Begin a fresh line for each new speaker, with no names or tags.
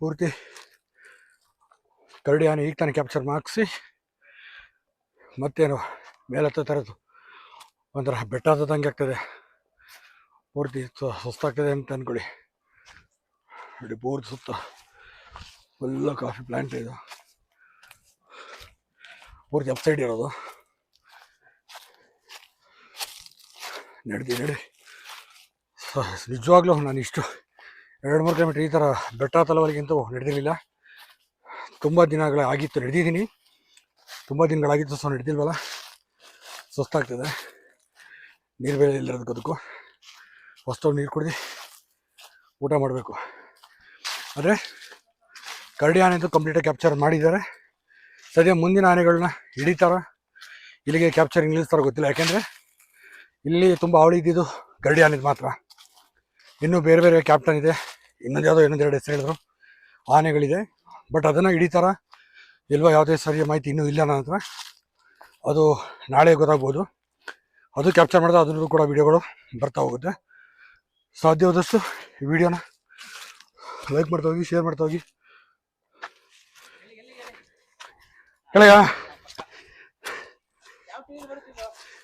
ಪೂರ್ತಿ ಕರಡಿ ಆನೆ ಈಗ ತಾನೇ ಕ್ಯಾಪ್ಚರ್ ಮಾಡಿಸಿ, ಮತ್ತೇನು ಮೇಲತ್ತ ಥರದ್ದು ಒಂಥರ ಬೆಟ್ಟ ಹತ್ತದಂಗೆ ಆಗ್ತದೆ. ಪೂರ್ತಿ ಸುಸ್ತಾಗ್ತದೆ ಅಂತ ಅಂದ್ಕೊಳ್ಳಿ ನೋಡಿ ಪೂರ್ತಿ ಸುತ್ತ ಫುಲ್ಲ ಕಾಫಿ ಪ್ಲ್ಯಾಂಟ್ ಇದು. ಪೂರ್ತಿ ಅಪ್ಸೈಡ್ ಇರೋದು. ನಡೆದಿ ನಡಿ. ನಿಜವಾಗ್ಲೂ ನಾನು ಇಷ್ಟು ಎರಡು ಮೂರು ಕಿಲೋಮೀಟ್ರ್ ಈ ಥರ ಬೆಟ್ಟ ತಲವಲಿಗಿಂತೂ ನಡೆದಿರಲಿಲ್ಲ. ತುಂಬ ದಿನಗಳ ಆಗಿತ್ತು, ನಡೆದಿದ್ದೀನಿ. ತುಂಬ ದಿನಗಳಾಗಿತ್ತು ಸೊ ನಡೆದಿಲ್ವಲ್ಲ? ಸುಸ್ತಾಗ್ತದೆ. ನೀರು ಬೆಳೆ ಇಲ್ಲ ಅದಕ್ಕೂ ಫಸ್ಟು ನೀರು ಕುಡಿದು ಊಟ ಮಾಡಬೇಕು. ಆದರೆ ಕರಡಿ ಆನೆ ಅಂತೂ ಕಂಪ್ಲೀಟಾಗಿ ಕ್ಯಾಪ್ಚರ್ ಮಾಡಿದ್ದಾರೆ. ಸದ್ಯ ಮುಂದಿನ ಆನೆಗಳನ್ನ ಹಿಡಿತಾರ. ಇಲ್ಲಿಗೆ ಕ್ಯಾಪ್ಚರ್ ನಿಲ್ಲಿಸ್ತಾರೋ ಗೊತ್ತಿಲ್ಲ. ಯಾಕೆಂದರೆ ಇಲ್ಲಿ ತುಂಬ ಅವಳಿ ಇದ್ದಿದ್ದು ಗರಡಿ ಆನೆದು ಮಾತ್ರ. ಇನ್ನೂ ಬೇರೆ ಬೇರೆ ಕ್ಯಾಪ್ಟನ್ ಇದೆ. ಇನ್ನೊಂದು ಯಾವುದೋ ಇನ್ನೊಂದು ಎರಡು ಹೆಸರು ಹೇಳಿದ್ರು. ಆನೆಗಳಿದೆ. ಬಟ್ ಅದನ್ನು ಹಿಡಿತಾರ ಇಲ್ವಾ ಯಾವುದೇ ಸರಿಯ ಮಾಹಿತಿ ಇನ್ನೂ ಇಲ್ಲ ನನ್ನ ಅದು ನಾಳೆ ಗೊತ್ತಾಗ್ಬೋದು. ಅದು ಕ್ಯಾಪ್ಚರ್ ಮಾಡಿದ್ರೆ ಅದರಲ್ಲೂ ಕೂಡ ವೀಡಿಯೋಗಳು ಬರ್ತಾ ಹೋಗುತ್ತೆ. ಸಾಧ್ಯವಾದಷ್ಟು ಈ ವಿಡಿಯೋನ ಲೈಕ್ ಮಾಡ್ತಾ ಹೋಗಿ ಶೇರ್ ಮಾಡ್ತಾ ಹೋಗಿ. ಹೇಳಯ್ಯ